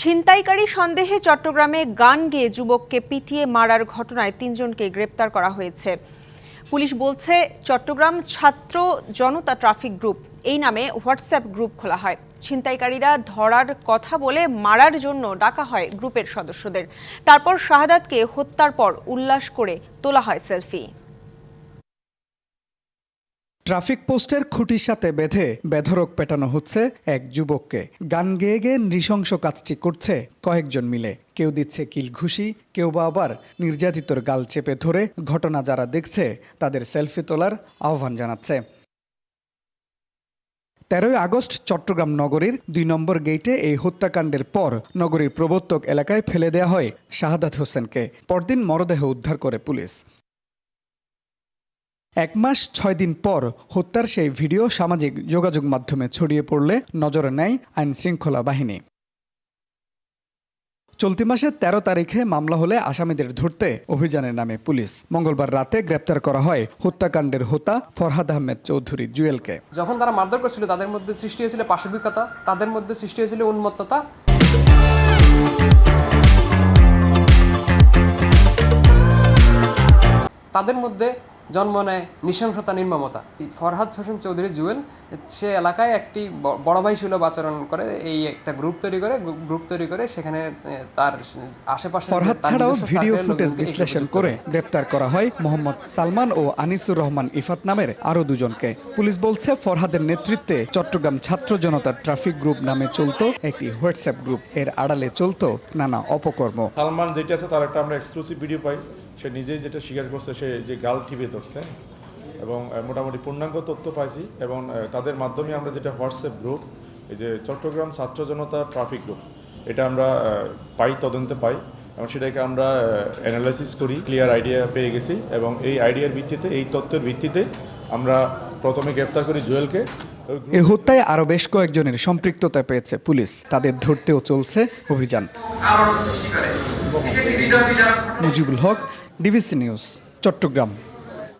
ছিনতাইকারী সন্দেহে চট্টগ্রামে গান গেয়ে যুবককে পিটিয়ে মারার ঘটনায় তিনজনকে গ্রেপ্তার করা হয়েছে। পুলিশ বলছে, চট্টগ্রাম ছাত্র জনতা ট্রাফিক গ্রুপ, এই নামে হোয়াটসঅ্যাপ গ্রুপ খোলা হয়। ছিনতাইকারীরা ধরার কথা বলে মারার জন্য ডাকা হয় গ্রুপের সদস্যদের। তারপর শাহাদাতকে হত্যার পর উল্লাস করে তোলা হয় সেলফি। ট্রাফিক পোস্টের খুঁটির সাথে বেঁধে বেধরক পেটানো হচ্ছে এক যুবককে। গান গেয়ে গেয়ে নৃশংস কাজটি করছে কয়েকজন মিলে। কেউ দিচ্ছে কিল ঘুষি কেউ বা আবার নির্যাতিতর গাল চেপে ধরে ঘটনা যারা দেখছে, তাদের সেলফি তোলার আহ্বান জানাচ্ছে। তেরোই আগস্ট চট্টগ্রাম নগরীর দুই নম্বর গেইটে এই হত্যাকাণ্ডের পর নগরীর প্রবর্তক এলাকায় ফেলে দেওয়া হয় শাহাদাত হোসেনকে। পরদিন মরদেহ উদ্ধার করে পুলিশ। এক মাস ছয় দিন পর হত্যার সেই ভিডিও সামাজিক যোগাযোগ মাধ্যমে ছড়িয়ে পড়লে নজরে নেয় আইন শৃঙ্খলা বাহিনী। চলতি মাসের তেরো তারিখে মামলা হলে আসামিদের ধরতে অভিযানের নামে পুলিশ। মঙ্গলবার রাতে গ্রেপ্তার করা হয় হত্যাকাণ্ডের হোতা ফরহাদ আহমেদ চৌধুরী জুয়েলকে। যখন তারা মারধর করছিল, তাদের মধ্যে সৃষ্টি হয়েছিল পাশবিকতা, তাদের মধ্যে সৃষ্টি হয়েছিল উন্মত্ততা। তাদের মধ্যে জন্ম নেয় নৃশংসতা নির্মমতা। এই ফরহাদ হোসেন চৌধুরী জুয়েল সে এলাকায় একটি বড় ভাই সুলভ আচরণ করে এই একটা গ্রুপ তৈরি করে গ্রুপ তৈরি করে সেখানে তার আশেপাশে ফরহাদ ছাড়াও ভিডিও ফুটেজ বিশ্লেষণ করে গ্রেপ্তার করা হয় মোহাম্মদ সালমান ও আনিসুর রহমান ইফাত নামের আরও দুজনকে। পুলিশ বলছে ফরহাদের নেতৃত্বে চট্টগ্রাম ছাত্র জনতার ট্রাফিক গ্রুপ নামে চলতো একটি হোয়াটসঅ্যাপ গ্রুপ। এর আড়ালে চলতো নানা অপকর্ম। সালমান যেটা আছে তার একটা আমরা এক্সক্লুসিভ ভিডিও পাই। সে নিজেই যেটা স্বীকার করছে, সে যে গাল টিপে ধরছে। এবং মোটামুটি পূর্ণাঙ্গ তথ্য পাইছি এবং তাদের মাধ্যমে আমরা যেটা হোয়াটসঅ্যাপ গ্রুপ, এই যে চট্টগ্রাম ছাত্র জনতা ট্রাফিক গ্রুপ, এটা আমরা পাই, তদন্তে পাই। এবং সেটাকে আমরা অ্যানালাইসিস করি ক্লিয়ার আইডিয়া পেয়ে গেছি। এবং এই আইডিয়ার ভিত্তিতে, এই তথ্যের ভিত্তিতে আমরা প্রথমে গ্রেপ্তার করি জুয়েলকে। এ হত্যায় আরও বেশ কয়েকজনের সম্পৃক্ততা পেয়েছে পুলিশ। তাদের ধরতেও চলছে অভিযান। Mujibul Haque DBC news Chattogram.